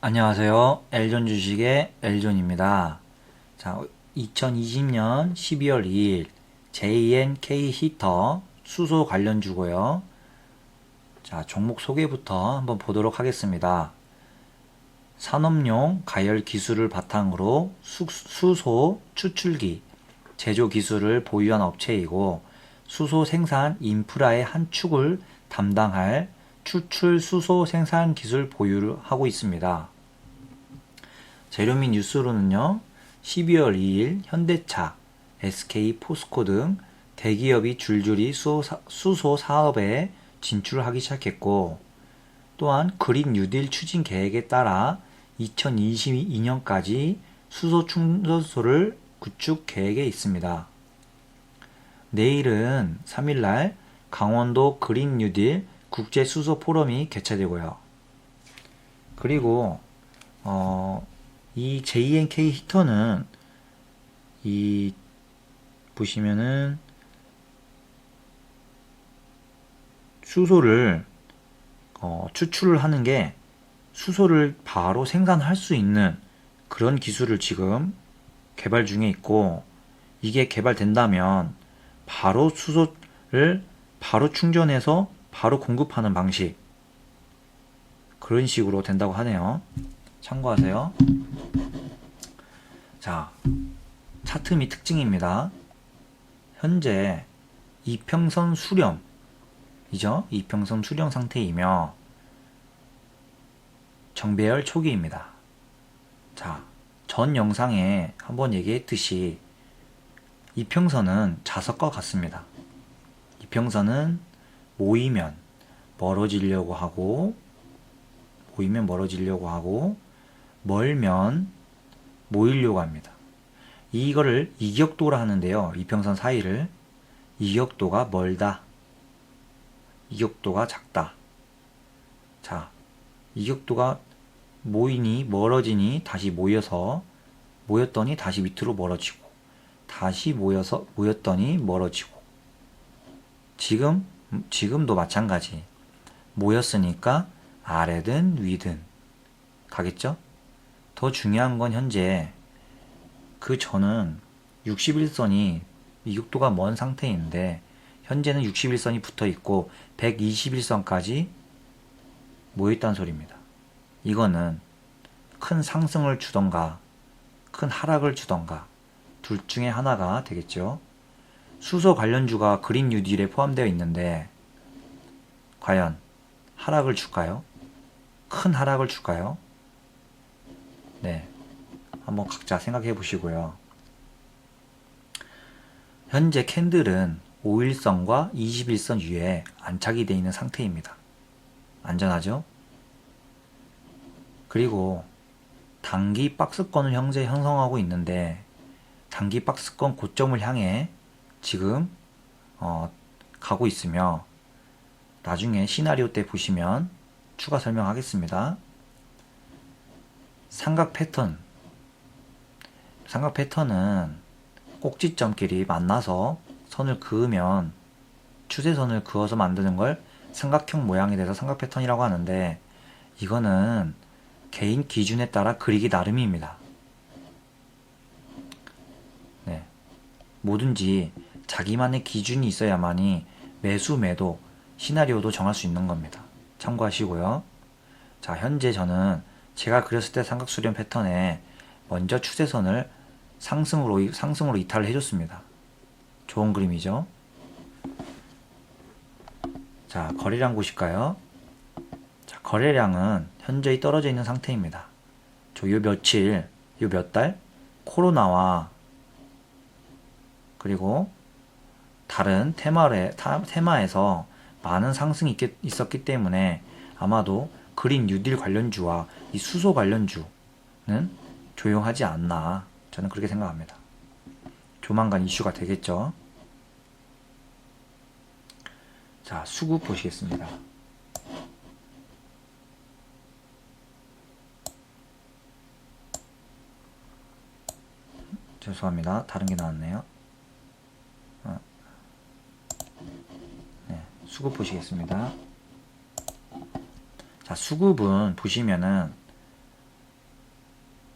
안녕하세요. 엘존 주식의 엘존입니다. 자, 2020년 12월 2일 JNK 히터 수소 관련 주고요. 자, 종목 소개부터 한번 보도록 하겠습니다. 산업용 가열 기술을 바탕으로 수, 수소 추출기 제조 기술을 보유한 업체이고 수소 생산 인프라의 한 축을 담당할 추출 수소 생산 기술 보유를 하고 있습니다. 재료 및 뉴스로는요, 12월 2일 현대차, SK 포스코 등 대기업이 줄줄이 수소, 사업에 진출하기 시작했고, 또한 그린 뉴딜 추진 계획에 따라 2022년까지 수소 충전소를 구축 계획에 있습니다. 내일은 3일날 강원도 그린 뉴딜 국제 수소 포럼이 개최되고요. 그리고 어, 이 JNK 히터는 이 보시면은 수소를 어, 추출을 하는 게 수소를 바로 생산할 수 있는 그런 기술을 지금 개발 중에 있고 이게 개발된다면 바로 수소를 바로 충전해서 바로 공급하는 방식 그런 식으로 된다고 하네요. 참고하세요. 자, 차트 및 특징입니다. 현재 이평선 수렴 이죠. 이평선 수렴 상태이며 정배열 초기입니다. 자, 전 영상에 한번 얘기했듯이 이평선은 자석과 같습니다. 이평선은 모이면 멀어지려고 하고 모이면 멀어지려고 하고 멀면 모이려고 합니다. 이거를 이격도라 하는데요. 이평선 사이를 이격도가 멀다. 이격도가 작다. 자, 이격도가 모이니 멀어지니 다시 모여서 모였더니 다시 밑으로 멀어지고 다시 모여서 모였더니 멀어지고 지금 지금도 마찬가지 모였으니까 아래든 위든 가겠죠? 더 중요한 건 현재 그 전은 61선이 이격도가 먼 상태인데 현재는 61선이 붙어 있고 121선까지 모여 있다는 소리입니다. 이거는 큰 상승을 주던가 큰 하락을 주던가 둘 중에 하나가 되겠죠. 수소 관련주가 그린 뉴딜에 포함되어 있는데 과연 하락을 줄까요? 큰 하락을 줄까요? 네. 한번 각자 생각해 보시고요. 현재 캔들은 5일선과 21선 위에 안착이 되어 있는 상태입니다. 안전하죠? 그리고 단기 박스권을 현재 형성하고 있는데 단기 박스권 고점을 향해 지금 어, 가고 있으며 나중에 시나리오 때 보시면 추가 설명하겠습니다. 삼각 패턴 삼각 패턴은 꼭지점끼리 만나서 선을 그으면 추세선을 그어서 만드는 걸 삼각형 모양이 돼서 삼각 패턴이라고 하는데 이거는 개인 기준에 따라 그리기 나름입니다. 네. 뭐든지 자기만의 기준이 있어야만이 매수, 매도, 시나리오도 정할 수 있는 겁니다. 참고하시고요. 자, 현재 저는 제가 그렸을 때 삼각수렴 패턴에 먼저 추세선을 상승으로, 상승으로 이탈을 해줬습니다. 좋은 그림이죠? 자, 거래량 보실까요? 자, 거래량은 현저히 떨어져 있는 상태입니다. 저 요 며칠, 요 몇 달, 코로나와 그리고 다른 테마에, 타- 테마에서 많은 상승이 있겠, 있었기 때문에 아마도 그린 뉴딜 관련주와 이 수소 관련주는 조용하지 않나 저는 그렇게 생각합니다. 조만간 이슈가 되겠죠. 자, 수급 보시겠습니다. 죄송합니다. 다른 게 나왔네요. 어. 네, 수급 보시겠습니다. 자, 수급은 보시면은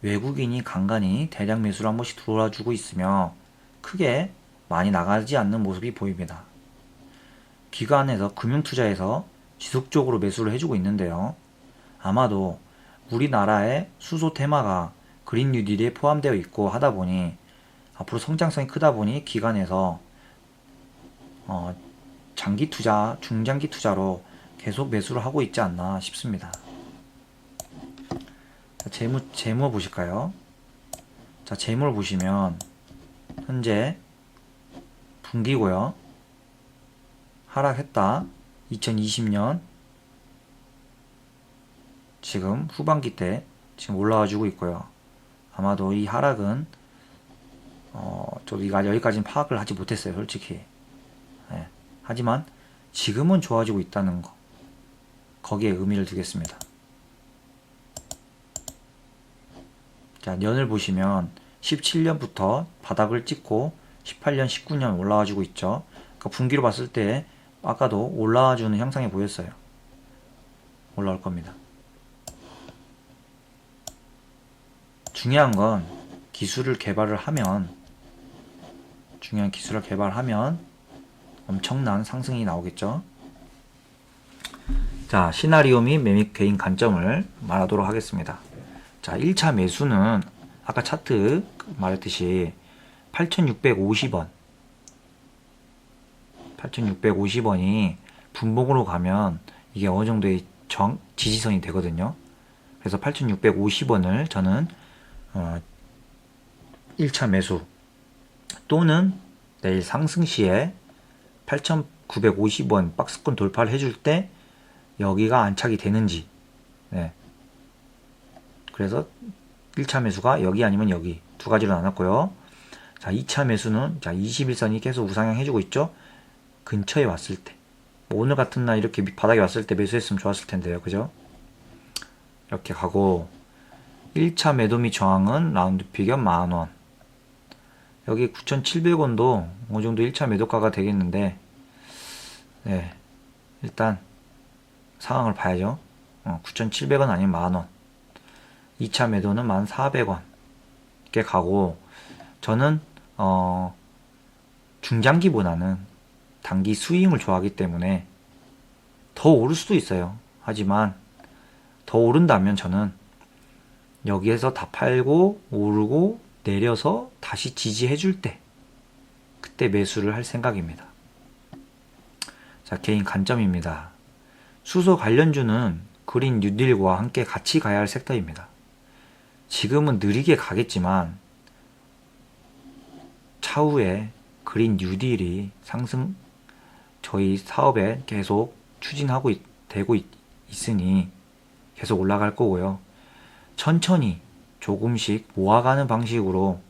외국인이 간간히 대량 매수를 한 번씩 들어와 주고 있으며 크게 많이 나가지 않는 모습이 보입니다. 기관에서 금융투자에서 지속적으로 매수를 해주고 있는데요. 아마도 우리나라의 수소 테마가 그린 뉴딜에 포함되어 있고 하다 보니 앞으로 성장성이 크다 보니 기관에서 어, 장기 투자, 중장기 투자로 계속 매수를 하고 있지 않나 싶습니다. 자, 재무, 재무 보실까요? 자, 재무를 보시면, 현재, 분기고요. 하락했다. 2020년, 지금 후반기 때, 지금 올라와주고 있고요. 아마도 이 하락은, 어, 저도 여기까지는 파악을 하지 못했어요, 솔직히. 예. 하지만, 지금은 좋아지고 있다는 거. 거기에 의미를 두겠습니다. 자, 년을 보시면 17년부터 바닥을 찍고 18년, 19년 올라와주고 있죠. 그러니까 분기로 봤을 때 아까도 올라와주는 형상이 보였어요. 올라올 겁니다. 중요한 건 기술을 개발을 하면 중요한 기술을 개발하면 엄청난 상승이 나오겠죠. 자, 시나리오 및 매입 개인 관점을 말하도록 하겠습니다. 자, 1차 매수는 아까 차트 말했듯이 8,650원. 8,650원이 분봉으로 가면 이게 어느 정도의 정, 지지선이 되거든요. 그래서 8,650원을 저는 어, 1차 매수 또는 내일 상승 시에 8,950원 박스권 돌파를 해줄 때 여기가 안착이 되는지 네. 그래서 1차 매수가 여기 아니면 여기 두 가지로 나눴고요. 자, 2차 매수는 자, 21선이 계속 우상향 해주고 있죠. 근처에 왔을 때. 뭐 오늘 같은 날 이렇게 바닥에 왔을 때 매수했으면 좋았을 텐데요. 그죠? 이렇게 가고 1차 매도 및 저항은 라운드 피겨 만원. 여기 9,700원도 어느 정도 1차 매도가가 되겠는데 네. 일단 상황을 봐야죠. 어, 9,700원 아니면 만원. 2차 매도는 1,400원. 이렇게 가고, 저는, 어, 중장기보다는 단기 스윙을 좋아하기 때문에 더 오를 수도 있어요. 하지만 더 오른다면 저는 여기에서 다 팔고 오르고 내려서 다시 지지해 줄 때, 그때 매수를 할 생각입니다. 자, 개인 관점입니다. 수소 관련주는 그린 뉴딜과 함께 같이 가야 할 섹터입니다. 지금은 느리게 가겠지만 차후에 그린 뉴딜이 상승 저희 사업에 계속 추진하고 있, 되고 있, 있으니 계속 올라갈 거고요. 천천히 조금씩 모아가는 방식으로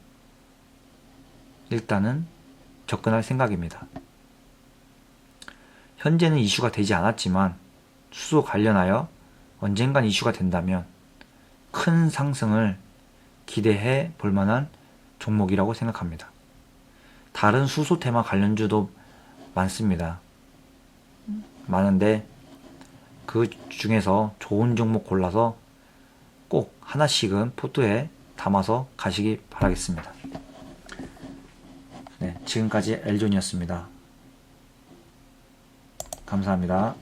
일단은 접근할 생각입니다. 현재는 이슈가 되지 않았지만 수소 관련하여 언젠간 이슈가 된다면 큰 상승을 기대해 볼 만한 종목이라고 생각합니다. 다른 수소 테마 관련주도 많습니다. 많은데 그 중에서 좋은 종목 골라서 꼭 하나씩은 포트에 담아서 가시기 바라겠습니다. 네, 지금까지 엘존이었습니다. 감사합니다.